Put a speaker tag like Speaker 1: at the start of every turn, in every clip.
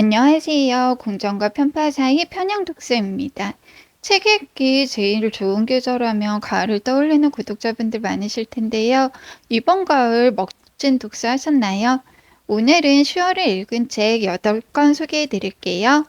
Speaker 1: 안녕하세요. 공정과 편파 사이 편향 독서입니다. 책 읽기 제일 좋은 계절하면 가을을 떠올리는 구독자분들 많으실 텐데요. 이번 가을 멋진 독서 하셨나요? 오늘은 10월에 읽은 책 8권 소개해 드릴게요.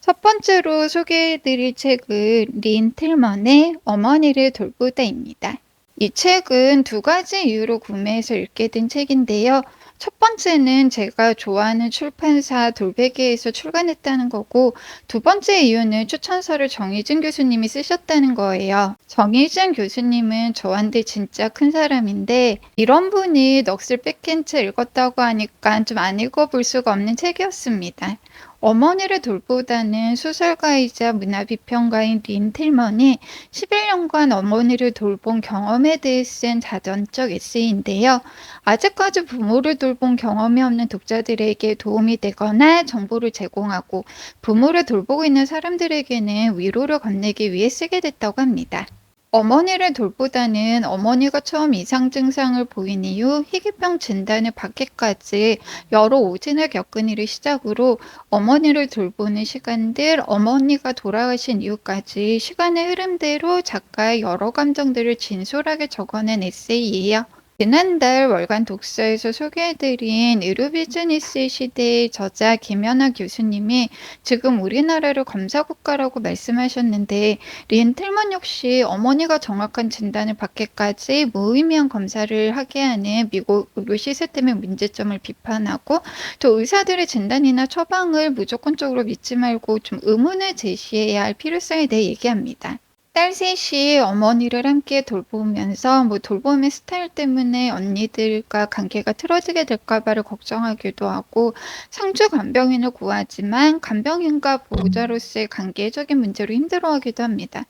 Speaker 1: 첫 번째로 소개해 드릴 책은 린 틀먼의 어머니를 돌보다입니다. 이 책은 두 가지 이유로 구매해서 읽게 된 책인데요. 첫 번째는 제가 좋아하는 출판사 돌베개에서 출간했다는 거고, 두 번째 이유는 추천서를 정희진 교수님이 쓰셨다는 거예요. 정희진 교수님은 저한테 진짜 큰 사람인데, 이런 분이 넋을 뺏긴 채 읽었다고 하니까 좀 안 읽어볼 수가 없는 책이었습니다. 어머니를 돌보다는 소설가이자 문화비평가인 린 틸먼이 11년간 어머니를 돌본 경험에 대해 쓴 자전적 에세이인데요. 아직까지 부모를 돌본 경험이 없는 독자들에게 도움이 되거나 정보를 제공하고 부모를 돌보고 있는 사람들에게는 위로를 건네기 위해 쓰게 됐다고 합니다. 어머니를 돌보다는 어머니가 처음 이상 증상을 보인 이후 희귀병 진단을 받기까지 여러 오진을 겪은 일을 시작으로 어머니를 돌보는 시간들, 어머니가 돌아가신 이후까지 시간의 흐름대로 작가의 여러 감정들을 진솔하게 적어낸 에세이예요. 지난달 월간 독서에서 소개해드린 의료 비즈니스 시대의 저자 김연아 교수님이 지금 우리나라를 검사국가라고 말씀하셨는데 린 틀먼 역시 어머니가 정확한 진단을 받기까지 무의미한 검사를 하게 하는 미국 의료 시스템의 문제점을 비판하고 또 의사들의 진단이나 처방을 무조건적으로 믿지 말고 좀 의문을 제시해야 할 필요성에 대해 얘기합니다. 딸 셋이 어머니를 함께 돌보면서 뭐 돌봄의 스타일 때문에 언니들과 관계가 틀어지게 될까 봐를 걱정하기도 하고 상주 간병인을 구하지만 간병인과 보호자로서의 관계적인 문제로 힘들어하기도 합니다.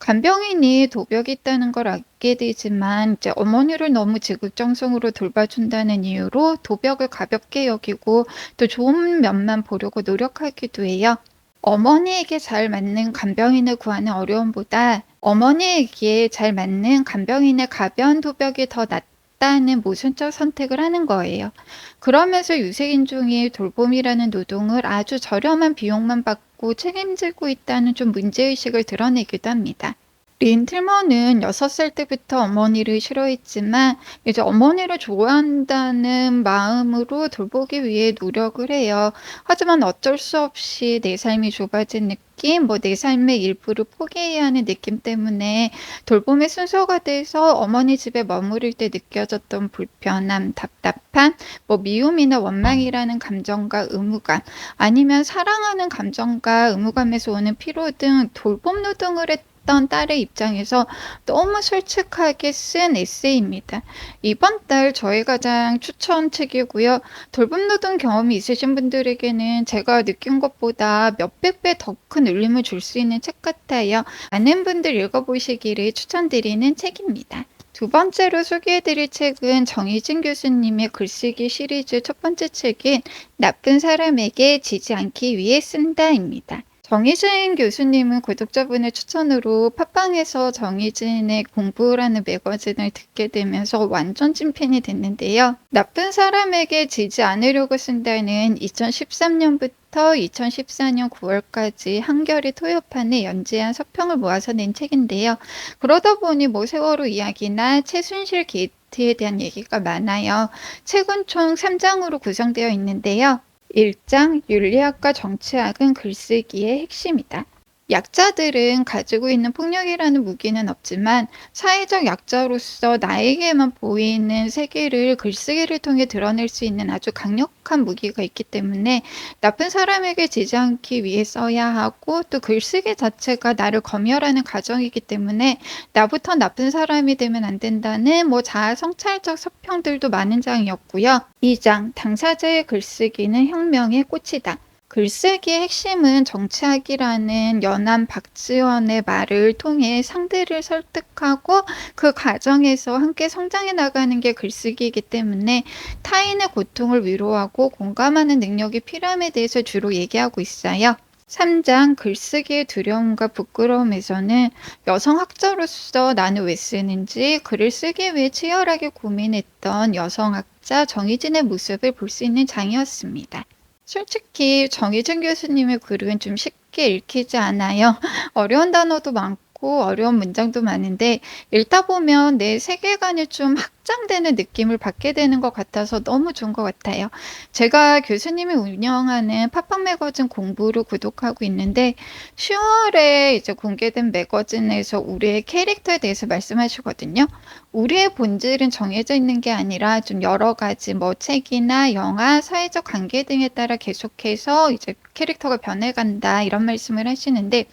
Speaker 1: 간병인이 도벽이 있다는 걸 알게 되지만 이제 어머니를 너무 지극정성으로 돌봐준다는 이유로 도벽을 가볍게 여기고 또 좋은 면만 보려고 노력하기도 해요. 어머니에게 잘 맞는 간병인을 구하는 어려움보다 어머니에게 잘 맞는 간병인의 가벼운 도벽이 더 낫다는 모순적 선택을 하는 거예요. 그러면서 유색인종의 돌봄이라는 노동을 아주 저렴한 비용만 받고 책임지고 있다는 좀 문제의식을 드러내기도 합니다. 린 틀먼은 6살 때부터 어머니를 싫어했지만 이제 어머니를 좋아한다는 마음으로 돌보기 위해 노력을 해요. 하지만 어쩔 수 없이 내 삶이 좁아진 느낌, 뭐 내 삶의 일부를 포기해야 하는 느낌 때문에 돌봄의 순서가 돼서 어머니 집에 머무를 때 느껴졌던 불편함, 답답함, 뭐 미움이나 원망이라는 감정과 의무감, 아니면 사랑하는 감정과 의무감에서 오는 피로 등 돌봄 노동을 했 했던 딸의 입장에서 너무 솔직하게 쓴 에세이입니다. 이번 달 저희 가장 추천 책이고요. 돌봄 노동 경험이 있으신 분들에게는 제가 느낀 것보다 몇백 배 더 큰 울림을 줄 수 있는 책 같아요. 많은 분들 읽어보시기를 추천드리는 책입니다. 두 번째로 소개해드릴 책은 정희진 교수님의 글쓰기 시리즈 첫 번째 책인 나쁜 사람에게 지지 않기 위해 쓴다입니다. 정희진 교수님은 구독자분의 추천으로 팟빵에서 정희진의 공부라는 매거진을 듣게 되면서 완전 찐팬이 됐는데요. 나쁜 사람에게 지지 않으려고 쓴다는 2013년부터 2014년 9월까지 한겨레 토요판에 연재한 서평을 모아서 낸 책인데요. 그러다 보니 뭐 세월호 이야기나 최순실 게이트에 대한 얘기가 많아요. 책은 총 3장으로 구성되어 있는데요. 1장 윤리학과 정치학은 글쓰기의 핵심이다. 약자들은 가지고 있는 폭력이라는 무기는 없지만 사회적 약자로서 나에게만 보이는 세계를 글쓰기를 통해 드러낼 수 있는 아주 강력한 무기가 있기 때문에 나쁜 사람에게 지지 않기 위해 써야 하고 또 글쓰기 자체가 나를 검열하는 과정이기 때문에 나부터 나쁜 사람이 되면 안 된다는 뭐 자아 성찰적 서평들도 많은 장이었고요. 2장 당사자의 글쓰기는 혁명의 꽃이다. 글쓰기의 핵심은 정치학이라는 연암 박지원의 말을 통해 상대를 설득하고 그 과정에서 함께 성장해 나가는 게 글쓰기이기 때문에 타인의 고통을 위로하고 공감하는 능력이 필요함에 대해서 주로 얘기하고 있어요. 3장 글쓰기의 두려움과 부끄러움에서는 여성 학자로서 나는 왜 쓰는지 글을 쓰기 위해 치열하게 고민했던 여성학자 정희진의 모습을 볼 수 있는 장이었습니다. 솔직히 정희진 교수님의 글은 좀 쉽게 읽히지 않아요. 어려운 단어도 많고 어려운 문장도 많은데 읽다 보면 내 세계관이 좀 확 장되는 느낌을 받게 되는 것 같아서 너무 좋은 것 같아요. 제가 교수님이 운영하는 팟빵 매거진 공부를 구독하고 있는데 10월에 이제 공개된 매거진에서 우리의 캐릭터에 대해서 말씀하시거든요. 우리의 본질은 정해져 있는 게 아니라 좀 여러 가지 뭐 책이나 영화, 사회적 관계 등에 따라 계속해서 이제 캐릭터가 변해간다 이런 말씀을 하시는데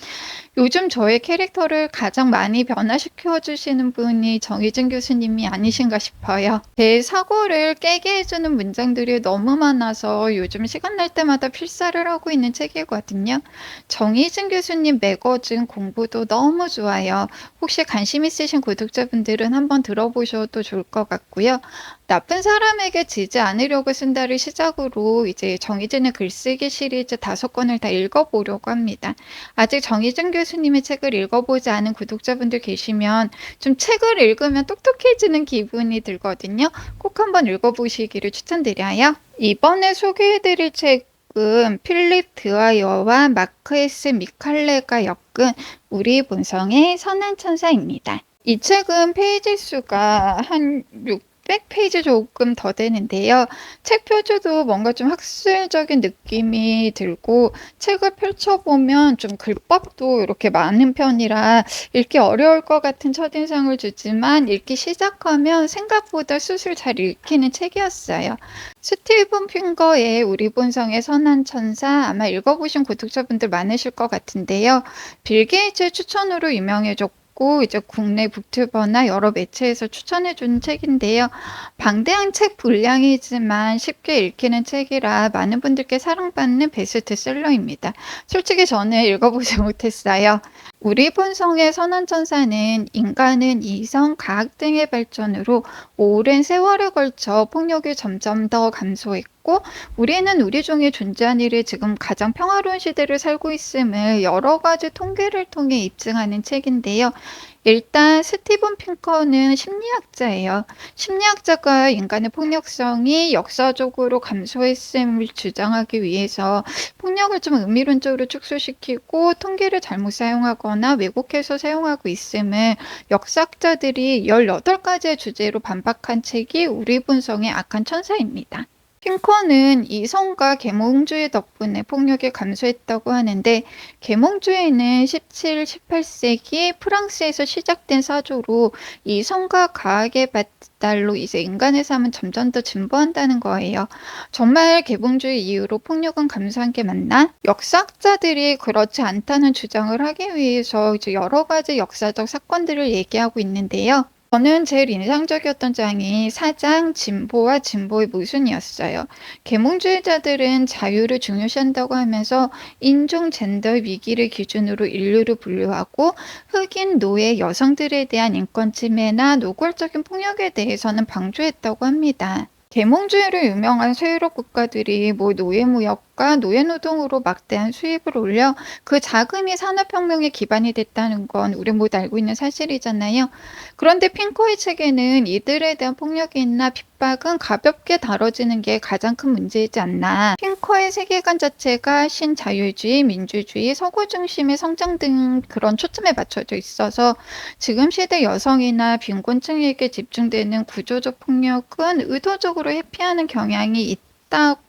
Speaker 1: 요즘 저의 캐릭터를 가장 많이 변화시켜 주시는 분이 정희진 교수님이 아니신가. 제 사고를 깨게 해주는 문장들이 너무 많아서 요즘 시간 날 때마다 필사를 하고 있는 책이거든요. 정희진 교수님 매거진 공부도 너무 좋아요. 혹시 관심 있으신 구독자분들은 한번 들어보셔도 좋을 것 같고요. 나쁜 사람에게 지지 않으려고 쓴다를 시작으로 이제 정희진의 글쓰기 시리즈 다섯 권을 다 읽어보려고 합니다. 아직 정희진 교수님의 책을 읽어보지 않은 구독자분들 계시면 좀 책을 읽으면 똑똑해지는 기분이 들거든요. 꼭 한번 읽어보시기를 추천드려요. 이번에 소개해드릴 책 은 필립 드와이어와 마크에스 미칼레가 엮은 우리 본성의 선한 천사입니다. 이 책은 페이지 수가 한 600페이지 조금 더 되는데요. 책 표지도 뭔가 좀 학술적인 느낌이 들고 책을 펼쳐보면 좀 글법도 이렇게 많은 편이라 읽기 어려울 것 같은 첫인상을 주지만 읽기 시작하면 생각보다 수술 잘 읽히는 책이었어요. 스티븐 핑거의 우리 본성의 선한 천사 아마 읽어보신 구독자분들 많으실 것 같은데요. 빌 게이츠 추천으로 유명해졌고 있고 이제 국내 북튜버나 여러 매체에서 추천해 준 책인데요. 방대한 책 분량이지만 쉽게 읽히는 책이라 많은 분들께 사랑받는 베스트셀러입니다. 솔직히 저는 읽어보지 못했어요. 우리 본성의 선한 천사는 인간은 이성, 과학 등의 발전으로 오랜 세월에 걸쳐 폭력이 점점 더 감소했고 우리는 우리 중에 존재한 일이 지금 가장 평화로운 시대를 살고 있음을 여러 가지 통계를 통해 입증하는 책인데요. 일단 스티븐 핑커는 심리학자예요. 심리학자가 인간의 폭력성이 역사적으로 감소했음을 주장하기 위해서 폭력을 좀 의미론적으로 축소시키고 통계를 잘못 사용하거나 왜곡해서 사용하고 있음을 역사학자들이 18가지의 주제로 반박한 책이 우리 본성의 악한 천사입니다. 핑커는 이성과 계몽주의 덕분에 폭력이 감소했다고 하는데 계몽주의는 17, 18세기 프랑스에서 시작된 사조로 이성과 과학의 발달로 이제 인간의 삶은 점점 더 진보한다는 거예요. 정말 계몽주의 이후로 폭력은 감소한 게 맞나? 역사학자들이 그렇지 않다는 주장을 하기 위해서 이제 여러 가지 역사적 사건들을 얘기하고 있는데요. 저는 제일 인상적이었던 장이 사장 진보와 진보의 모순이었어요. 계몽주의자들은 자유를 중요시한다고 하면서 인종 젠더 위기를 기준으로 인류를 분류하고 흑인 노예 여성들에 대한 인권 침해나 노골적인 폭력에 대해서는 방조했다고 합니다. 계몽주의로 유명한 서유럽 국가들이 뭐 노예무역 과 노예노동으로 막대한 수입을 올려 그 자금이 산업혁명의 기반이 됐다는 건 우리 모두 알고 있는 사실이잖아요. 그런데 핑커의 책에는 이들에 대한 폭력이나 핍박은 가볍게 다뤄지는 게 가장 큰 문제이지 않나. 핑커의 세계관 자체가 신자유주의, 민주주의, 서구 중심의 성장 등 그런 초점에 맞춰져 있어서 지금 시대 여성이나 빈곤층에게 집중되는 구조적 폭력은 의도적으로 회피하는 경향이 있다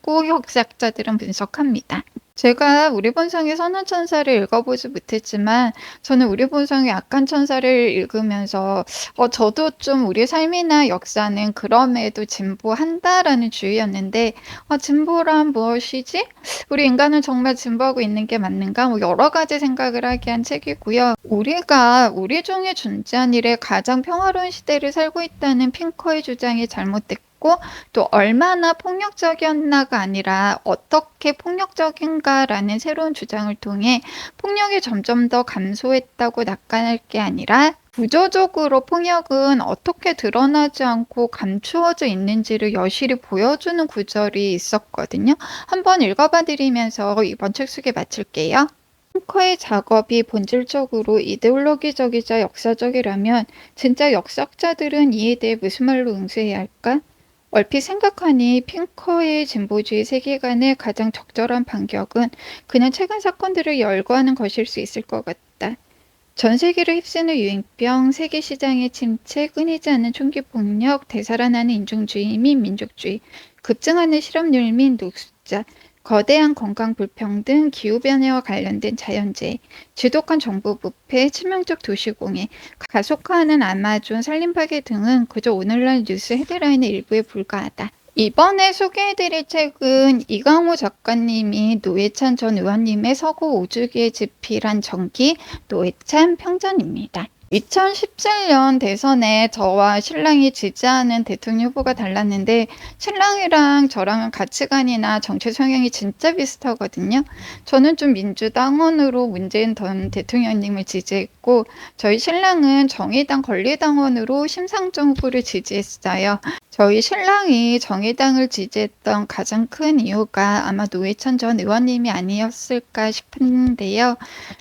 Speaker 1: 고 역사학자들은 분석합니다. 제가 우리 본성의 선한 천사를 읽어보지 못했지만 저는 우리 본성의 악한 천사를 읽으면서 어, 저도 좀 우리 삶이나 역사는 그럼에도 진보한다라는 주의였는데 어, 진보란 무엇이지? 우리 인간은 정말 진보하고 있는 게 맞는가? 뭐 여러 가지 생각을 하게 한 책이고요. 우리가 우리 중에 존재한 일에 가장 평화로운 시대를 살고 있다는 핑커의 주장이 잘못됐고 있고 또 얼마나 폭력적이었나가 아니라 어떻게 폭력적인가라는 새로운 주장을 통해 폭력이 점점 더 감소했다고 낙관할 게 아니라 구조적으로 폭력은 어떻게 드러나지 않고 감추어져 있는지를 여실히 보여주는 구절이 있었거든요. 한번 읽어봐 드리면서 이번 책 소개 마칠게요. 핑커의 작업이 본질적으로 이데올로기적이자 역사적이라면 진짜 역사학자들은 이에 대해 무슨 말로 응수해야 할까? 얼핏 생각하니 핑커의 진보주의 세계관의 가장 적절한 반격은 그냥 최근 사건들을 열거하는 것일 수 있을 것 같다. 전 세계를 휩쓰는 유행병, 세계 시장의 침체, 끊이지 않는 총기 폭력, 되살아나는 인종주의 및 민족주의, 급증하는 실업률 및 노숙자, 거대한 건강 불평등, 기후변화와 관련된 자연재해, 지독한 정부 부패, 치명적 도시공해, 가속화하는 아마존 산림 파괴 등은 그저 오늘날 뉴스 헤드라인의 일부에 불과하다. 이번에 소개해드릴 책은 이강호 작가님이 노회찬 전 의원님의 서구 오주기에 집필한 전기 노회찬 평전입니다. 2017년 대선에 저와 신랑이 지지하는 대통령 후보가 달랐는데 신랑이랑 저랑은 가치관이나 정치 성향이 진짜 비슷하거든요. 저는 좀 민주당원으로 문재인 전 대통령님을 지지했고 저희 신랑은 정의당 권리당원으로 심상정 후보를 지지했어요. 저희 신랑이 정의당을 지지했던 가장 큰 이유가 아마 노회찬 전 의원님이 아니었을까 싶은데요.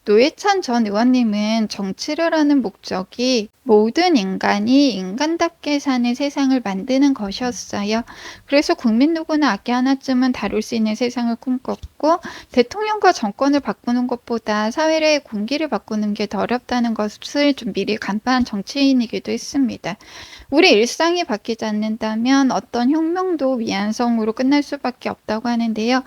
Speaker 1: 노회찬 전 의원님은 정치를 하는 목적이 모든 인간이 인간답게 사는 세상을 만드는 것이었어요. 그래서 국민 누구나 악기 하나쯤은 다룰 수 있는 세상을 꿈꿨고 대통령과 정권을 바꾸는 것보다 사회의 공기를 바꾸는 게 더 어렵다는 것을 좀 미리 간파한 정치인이기도 했습니다. 우리 일상이 바뀌지 않는 다면 어떤 혁명도 위안성으로 끝날 수밖에 없다고 하는데요.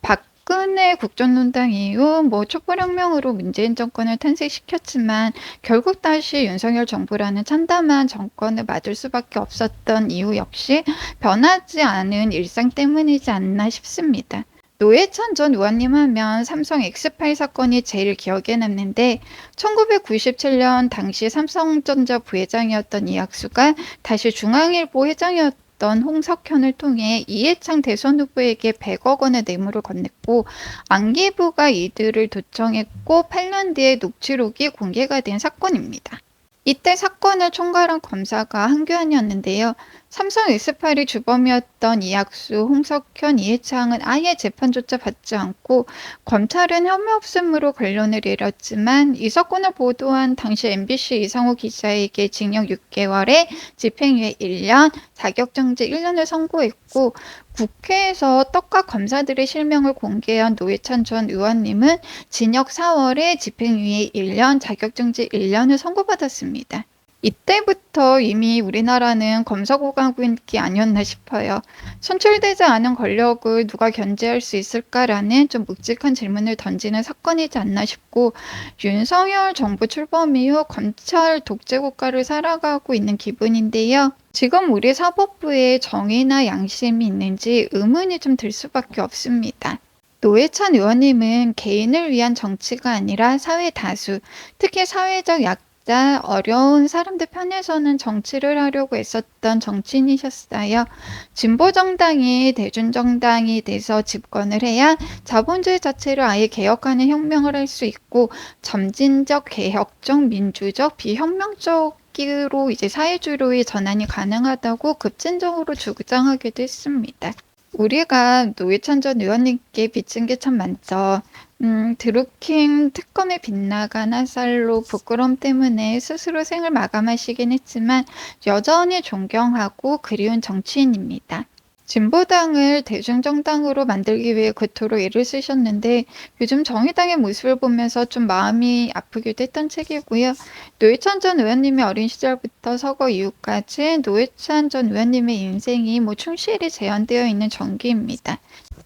Speaker 1: 박근혜 국정농단 이후 뭐 촛불혁명으로 문재인 정권을 탄생시켰지만 결국 다시 윤석열 정부라는 참담한 정권을 맞을 수밖에 없었던 이유 역시 변하지 않은 일상 때문이지 않나 싶습니다. 노회찬 전 의원님 하면 삼성 X8 사건이 제일 기억에 남는데 1997년 당시 삼성전자 부회장이었던 이학수가 다시 중앙일보 회장이었던 홍석현을 통해 이해창 대선 후보에게 100억 원의 뇌물을 건넸고 안기부가 이들을 도청했고 8년 뒤에 녹취록이 공개가 된 사건입니다. 이때 사건을 총괄한 검사가 한교안이었는데요. 삼성 S8이 주범이었던 이학수, 홍석현, 이해창은 아예 재판조차 받지 않고 검찰은 혐의 없음으로 결론을 내렸지만 이 사건을 보도한 당시 MBC 이상호 기자에게 징역 6개월에 집행유예 1년, 자격정지 1년을 선고했고 국회에서 떡과 검사들의 실명을 공개한 노회찬 전 의원님은 징역 4월에 집행유예 1년, 자격정지 1년을 선고받았습니다. 이때부터 이미 우리나라는 검사고강국이 아니었나 싶어요. 선출되지 않은 권력을 누가 견제할 수 있을까라는 좀 묵직한 질문을 던지는 사건이지 않나 싶고 윤석열 정부 출범 이후 검찰 독재 국가를 살아가고 있는 기분인데요. 지금 우리 사법부에 정의나 양심이 있는지 의문이 좀 들 수밖에 없습니다. 노회찬 의원님은 개인을 위한 정치가 아니라 사회 다수, 특히 사회적 약 자, 어려운 사람들 편에서는 정치를 하려고 애썼던 정치인이셨어요. 진보 정당이 대중 정당이 돼서 집권을 해야 자본주의 자체를 아예 개혁하는 혁명을 할 수 있고 점진적, 개혁적, 민주적, 비혁명적 으로 이제 사회주의로의 전환이 가능하다고 급진적으로 주장하기도 했습니다. 우리가 노회찬 전 의원님께 빚진 게참 많죠. 음, 드루킹 특검에 빗나간 햇살로 부끄럼 때문에 스스로 생을 마감하시긴 했지만 여전히 존경하고 그리운 정치인입니다. 진보당을 대중정당으로 만들기 위해 그토록 애를 쓰셨는데 요즘 정의당의 모습을 보면서 좀 마음이 아프기도 했던 책이고요. 노회찬 전 의원님의 어린 시절부터 서거 이후까지 노회찬 전 의원님의 인생이 뭐 충실히 재현되어 있는 전기입니다.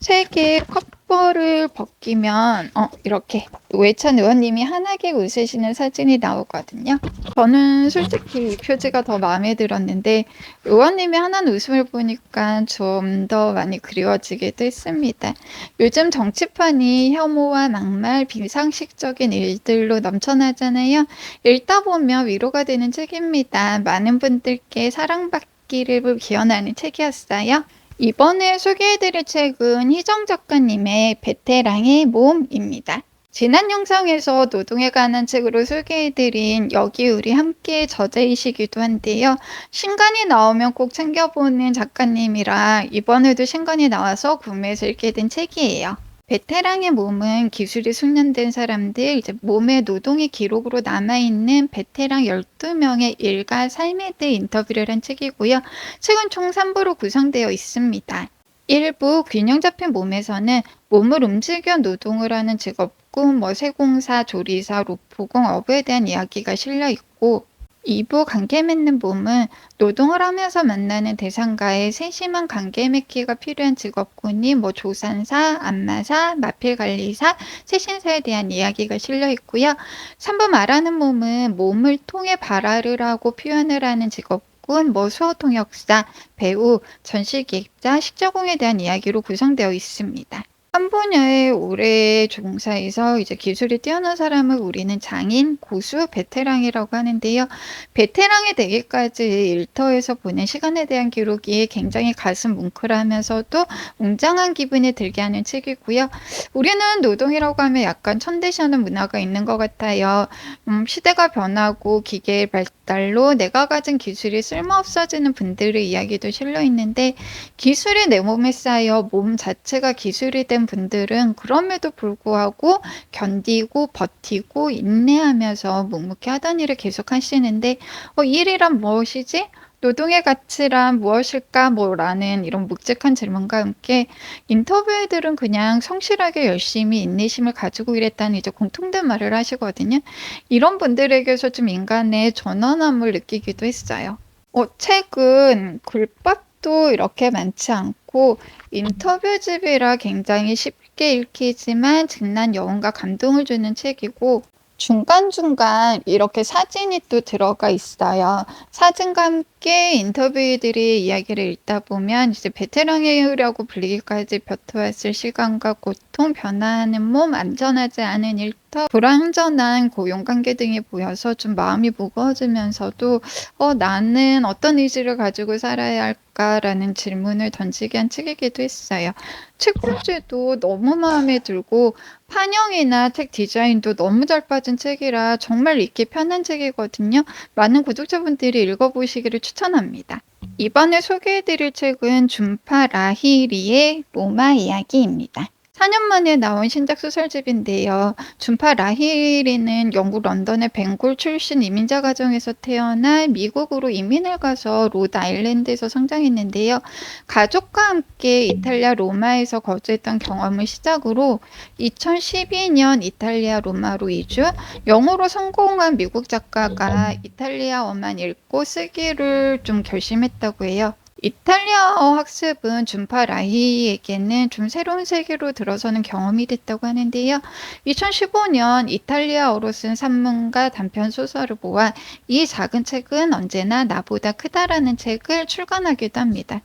Speaker 1: 책의 커버를 벗기면 어 이렇게 노회찬 의원님이 환하게 웃으시는 사진이 나오거든요. 저는 솔직히 이 표지가 더 마음에 들었는데 의원님이 환한 웃음을 보니까 좀 더 많이 그리워지기도 했습니다. 요즘 정치판이 혐오와 막말, 비상식적인 일들로 넘쳐나잖아요. 읽다 보면 위로가 되는 책입니다. 많은 분들께 사랑받기를 기원하는 책이었어요. 이번에 소개해드릴 책은 희정 작가님의 베테랑의 몸입니다. 지난 영상에서 노동에 관한 책으로 소개해드린 여기 우리 함께 저자이시기도 한데요. 신간이 나오면 꼭 챙겨보는 작가님이라 이번에도 신간이 나와서 구매해서 읽게 된 책이에요. 베테랑의 몸은 기술이 숙련된 사람들, 이제 몸의 노동의 기록으로 남아있는 베테랑 12명의 일과 삶에 대해 인터뷰를 한 책이고요. 책은 총 3부로 구성되어 있습니다. 1부 균형 잡힌 몸에서는 몸을 움직여 노동을 하는 직업군, 뭐 세공사, 조리사, 로프공, 어부에 대한 이야기가 실려 있고 2부 관계 맺는 몸은 노동을 하면서 만나는 대상과의 세심한 관계 맺기가 필요한 직업군이 뭐 조산사, 안마사, 마필관리사, 세신사에 대한 이야기가 실려 있고요. 3부 말하는 몸은 몸을 통해 발화를 하고 표현을 하는 직업군, 뭐 수어통역사, 배우, 전시기획자, 식자공에 대한 이야기로 구성되어 있습니다. 한 분야에 오래 종사해서 이제 기술이 뛰어난 사람을 우리는 장인, 고수, 베테랑이라고 하는데요. 베테랑이 되기까지 일터에서 보낸 시간에 대한 기록이 굉장히 가슴 뭉클하면서도 웅장한 기분이 들게 하는 책이고요. 우리는 노동이라고 하면 약간 천대시하는 문화가 있는 것 같아요. 음, 시대가 변하고 기계의 발달로 내가 가진 기술이 쓸모없어지는 분들의 이야기도 실려 있는데 기술이 내 몸에 쌓여 몸 자체가 기술이 된 분들은 그럼에도 불구하고 견디고 버티고 인내하면서 묵묵히 하던 일을 계속 하시는데 어, 일이란 무엇이지? 노동의 가치란 무엇일까? 뭐라는 이런 묵직한 질문과 함께 인터뷰애들은 그냥 성실하게 열심히 인내심을 가지고 일했다는 이제 공통된 말을 하시거든요. 이런 분들에게서 좀 인간의 전원함을 느끼기도 했어요. 어, 책은 글밥 도 이렇게 많지 않고 인터뷰집이라 굉장히 쉽게 읽히지만 진한 여운과 감동을 주는 책이고 중간중간 이렇게 사진이 또 들어가 있어요. 사진과 함께 인터뷰들이 이야기를 읽다 보면 이제 베테랑이라고 불리기까지 벼토왔을 시간과 고통, 변화하는 몸, 안전하지 않은 일터, 불완전한 고용관계 등이 보여서 좀 마음이 무거워지면서도 어, 나는 어떤 의지를 가지고 살아야 할까 라는 질문을 던지게 한 책이기도 했어요. 책 표지도 너무 마음에 들고 판형이나 책 디자인도 너무 잘 빠진 책이라 정말 읽기 편한 책이거든요. 많은 구독자분들이 읽어보시기를 추천합니다. 이번에 소개해드릴 책은 준파 라히리의 로마 이야기입니다. 4년 만에 나온 신작 소설집인데요. 준파 라히리는 영국 런던의 벵골 출신 이민자 가정에서 태어나 미국으로 이민을 가서 로드 아일랜드에서 성장했는데요. 가족과 함께 이탈리아 로마에서 거주했던 경험을 시작으로 2012년 이탈리아 로마로 이주, 영어로 성공한 미국 작가가 이탈리아어만 읽고 쓰기를 좀 결심했다고 해요. 이탈리아어 학습은 준파 라히에게는 좀 새로운 세계로 들어서는 경험이 됐다고 하는데요. 2015년 이탈리아어로 쓴 산문과 단편 소설을 모아 이 작은 책은 언제나 나보다 크다라는 책을 출간하기도 합니다.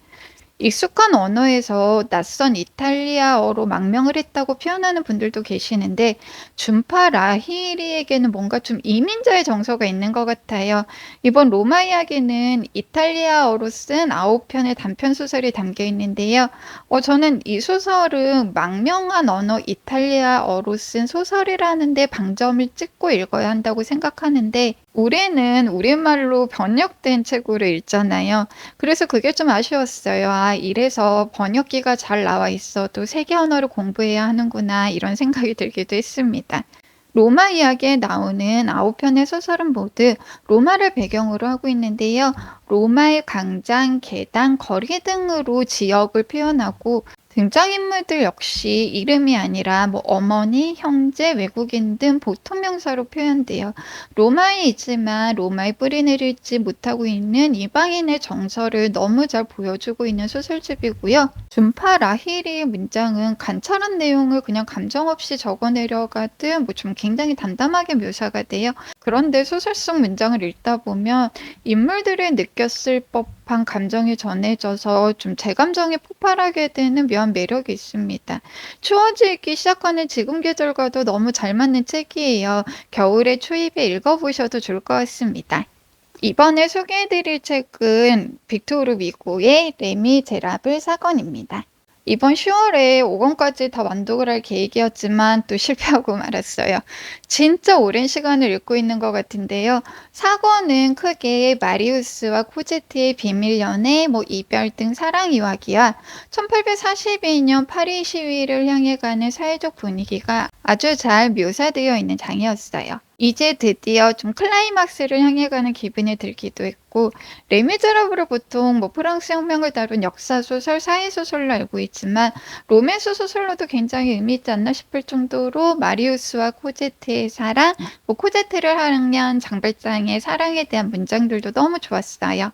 Speaker 1: 익숙한 언어에서 낯선 이탈리아어로 망명을 했다고 표현하는 분들도 계시는데 준파 라히리에게는 뭔가 좀 이민자의 정서가 있는 것 같아요. 이번 로마 이야기는 이탈리아어로 쓴 아홉 편의 단편 소설이 담겨 있는데요. 어, 저는 이 소설은 망명한 언어 이탈리아어로 쓴 소설이라는데 방점을 찍고 읽어야 한다고 생각하는데 우리는 우리말로 번역된 책으로 읽잖아요. 그래서 그게 좀 아쉬웠어요. 아, 이래서 번역기가 잘 나와 있어도 세계 언어를 공부해야 하는구나, 이런 생각이 들기도 했습니다. 로마 이야기에 나오는 아홉 편의 소설은 모두 로마를 배경으로 하고 있는데요. 로마의 광장, 계단, 거리 등으로 지역을 표현하고 등장인물들 역시 이름이 아니라 뭐 어머니, 형제, 외국인 등 보통 명사로 표현돼요. 로마에 있지만 로마의 뿌리를 잃지 못하고 있는 이방인의 정서를 너무 잘 보여주고 있는 소설집이고요. 준파 라히리의 문장은 관찰한 내용을 그냥 감정 없이 적어내려가듯 뭐좀 굉장히 담담하게 묘사가 돼요. 그런데 소설 속 문장을 읽다 보면 인물들이 느꼈을 법 한 감정이 전해져서 좀 제 감정이 폭발하게 되는 묘한 매력이 있습니다. 추워지기 시작하는 지금 계절과도 너무 잘 맞는 책이에요. 겨울에 초입에 읽어보셔도 좋을 것 같습니다. 이번에 소개해드릴 책은 빅토르 위고의 레미제라블 사건입니다. 이번 10월에 5권까지 다 완독을 할 계획이었지만 또 실패하고 말았어요. 진짜 오랜 시간을 읽고 있는 것 같은데요. 4권은 크게 마리우스와 코제트의 비밀 연애, 뭐 이별 등 사랑 이야기와 1842년 파리 시위를 향해 가는 사회적 분위기가 아주 잘 묘사되어 있는 장이었어요. 이제 드디어 좀 클라이막스를 향해 가는 기분이 들기도 했고 레미제라블을 보통 뭐 프랑스 혁명을 다룬 역사 소설, 사회 소설로 알고 있지만 로맨스 소설로도 굉장히 의미 있지 않나 싶을 정도로 마리우스와 코제트의 사랑, 뭐 코제트를 향한 장발장의 사랑에 대한 문장들도 너무 좋았어요.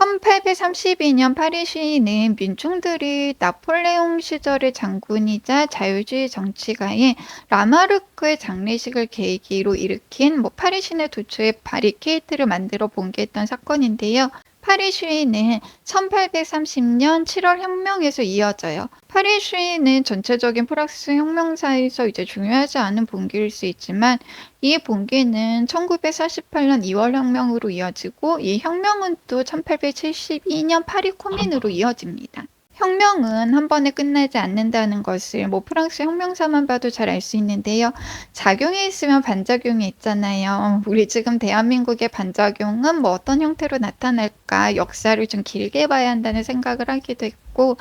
Speaker 1: 1832년 파리 시위는 민중들이 나폴레옹 시절의 장군이자 자유주의 정치가인 라마르크의 장례식을 계기로 일으킨 뭐 파리 시내 도처에 바리케이트를 만들어 봉기했던 사건인데요. 파리 시위는 1830년 7월 혁명에서 이어져요. 파리 시위는 전체적인 프랑스 혁명사에서 이제 중요하지 않은 봉기일 수 있지만 이 봉기는 1948년 2월 혁명으로 이어지고 이 혁명은 또 1872년 파리 코민으로 이어집니다. 혁명은 한 번에 끝나지 않는다는 것을 뭐 프랑스 혁명사만 봐도 잘 알 수 있는데요. 작용이 있으면 반작용이 있잖아요. 우리 지금 대한민국의 반작용은 뭐 어떤 형태로 나타날까 역사를 좀 길게 봐야 한다는 생각을 하기도 했고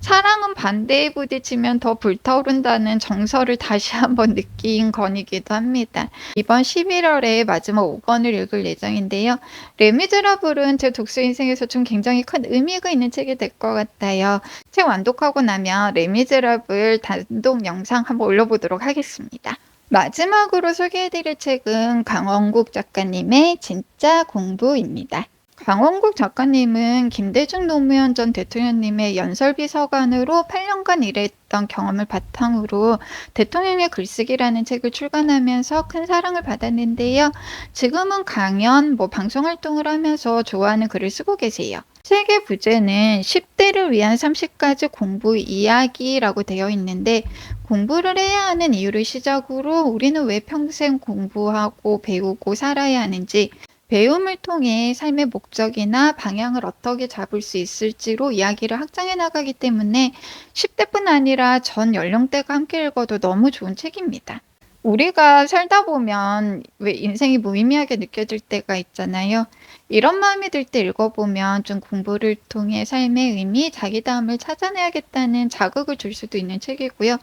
Speaker 1: 사랑은 반대에 부딪히면 더 불타오른다는 정서를 다시 한번 느낀 건이기도 합니다. 이번 11월에 마지막 5권을 읽을 예정인데요. 레미제라블은 제 독서 인생에서 좀 굉장히 큰 의미가 있는 책이 될 것 같아요. 책 완독하고 나면 레미제라블 단독 영상 한번 올려보도록 하겠습니다. 마지막으로 소개해드릴 책은 강원국 작가님의 진짜 공부입니다. 강원국 작가님은 김대중 노무현 전 대통령님의 연설비서관으로 8년간 일했던 경험을 바탕으로 대통령의 글쓰기라는 책을 출간하면서 큰 사랑을 받았는데요. 지금은 강연, 뭐 방송 활동을 하면서 좋아하는 글을 쓰고 계세요. 책의 부제는 10대를 위한 30가지 공부 이야기라고 되어 있는데 공부를 해야 하는 이유를 시작으로 우리는 왜 평생 공부하고 배우고 살아야 하는지 배움을 통해 삶의 목적이나 방향을 어떻게 잡을 수 있을지로 이야기를 확장해 나가기 때문에 10대뿐 아니라 전 연령대가 함께 읽어도 너무 좋은 책입니다. 우리가 살다 보면 왜 인생이 무의미하게 느껴질 때가 있잖아요. 이런 마음이 들 때 읽어보면 좀 공부를 통해 삶의 의미, 자기다움을 찾아내야겠다는 자극을 줄 수도 있는 책이고요.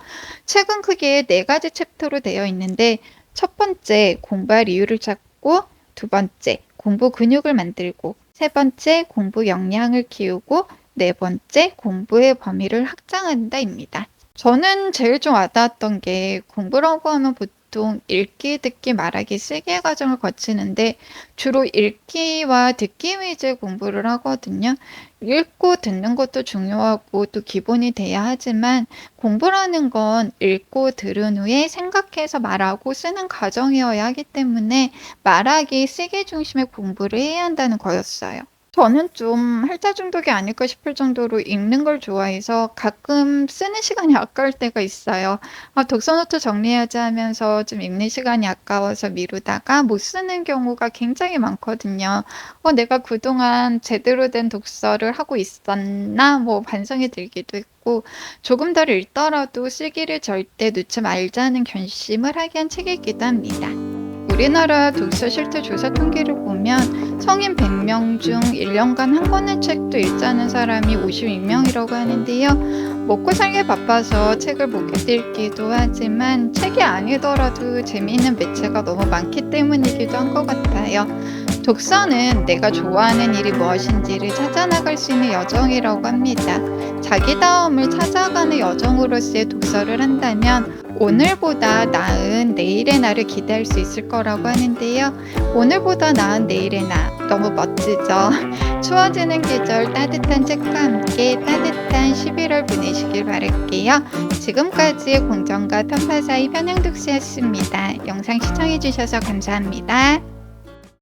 Speaker 1: 책은 크게 네 가지 챕터로 되어 있는데 첫 번째 공부할 이유를 찾고 두 번째 공부 근육을 만들고 세 번째 공부 역량을 키우고 네 번째 공부의 범위를 확장한다입니다. 저는 제일 좀 와닿았던 게 공부라고 하면 보통 읽기, 듣기, 말하기, 쓰기의 과정을 거치는데 주로 읽기와 듣기 위주의 공부를 하거든요. 읽고 듣는 것도 중요하고 또 기본이 돼야 하지만 공부라는 건 읽고 들은 후에 생각해서 말하고 쓰는 과정이어야 하기 때문에 말하기, 쓰기 중심의 공부를 해야 한다는 거였어요. 저는 좀 할자 중독이 아닐까 싶을 정도로 읽는 걸 좋아해서 가끔 쓰는 시간이 아까울 때가 있어요. 아, 독서 노트 정리해야지 하면서 좀 읽는 시간이 아까워서 미루다가 못 쓰는 경우가 굉장히 많거든요. 어, 내가 그동안 제대로 된 독서를 하고 있었나? 뭐 반성이 들기도 했고, 조금 더 읽더라도 쓰기를 절대 놓지 말자는 결심을 하게 한 책이기도 합니다. 우리나라 독서 실태 조사 통계를 보면 성인 100명 중 1년간 한 권의 책도 읽자는 사람이 52명이라고 하는데요. 먹고 살기 바빠서 책을 못 읽기도 하지만 책이 아니더라도 재미있는 매체가 너무 많기 때문이기도 한 것 같아요. 독서는 내가 좋아하는 일이 무엇인지를 찾아나갈 수 있는 여정이라고 합니다. 자기다움을 찾아가는 여정으로서의 독서를 한다면 오늘보다 나은 내일의 나를 기대할 수 있을 거라고 하는데요. 오늘보다 나은 내일의 나 너무 멋지죠? 추워지는 계절 따뜻한 책과 함께 따뜻한 11월 보내시길 바랄게요. 지금까지 공정과 편파 사이 편향독서였습니다. 영상 시청해주셔서 감사합니다.